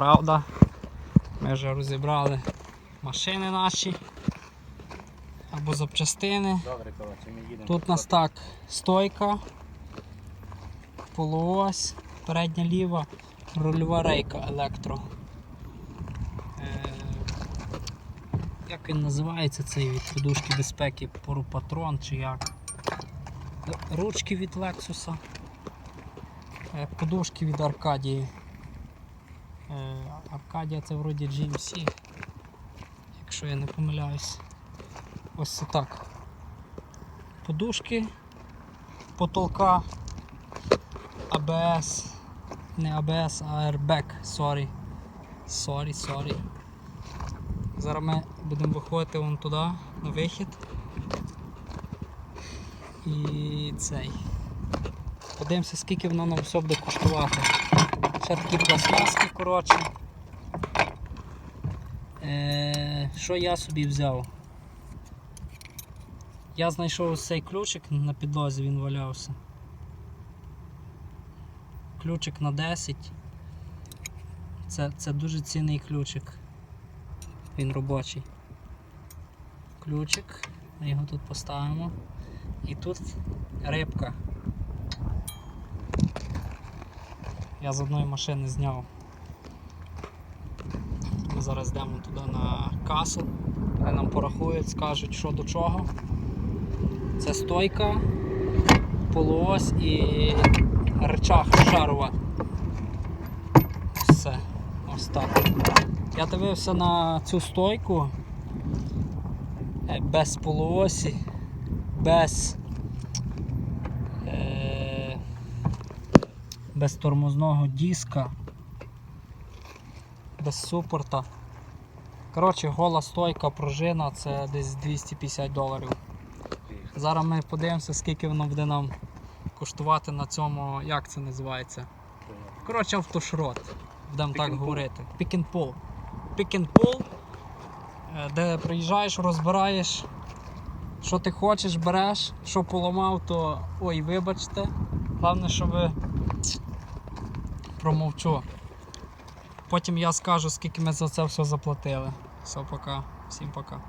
правда. Ми вже розібрали машини наші або запчастини. Добре, ми їдемо. Тут у нас так стойка, полуось, передня ліва, рульова рейка електро. Е, як він називається цей від подушки безпеки? Порупатрон чи як? Ручки від Lexus. Е, Подушки від Аркадії. Е, Аркадія це вроді GMC, якщо я не помиляюсь. Ось так подушки, потолка, ABS, не ABS, а airbag, sorry. Sorry, sorry. Зараз ми будемо виходити вон туди, на вихід. І цей. Подивимося, скільки воно нам все буде коштувати. Ще такі пластмаски, коротше. Е, що я собі взяв? Я знайшов ось цей ключик на підлозі, він валявся. Ключик на 10. Це, це дуже цінний ключик. Він робочий. Ключик. Ми його тут поставимо. І тут рибка. Я з одної машини зняв. Ми зараз йдемо туди на касу. Вони нам порахують, скажуть, що до чого. Це стойка, полуось і речах шарова. Все, ось так. Я дивився на цю стойку е, без полуосі, без, е, без тормозного диска, без супорта. Коротше, гола стойка, пружина це десь 250 доларів. Зараз ми подивимося, скільки воно буде нам коштувати на цьому, як це називається. Коротше, автошрот. Будемо так говорити. And pull, е, де приїжджаєш, розбираєш, що ти хочеш, береш, що поламав, то ой, вибачте. Головне, що ви промовчу. Потім я скажу, скільки ми за це все заплатили. Все, пока. Всім пока.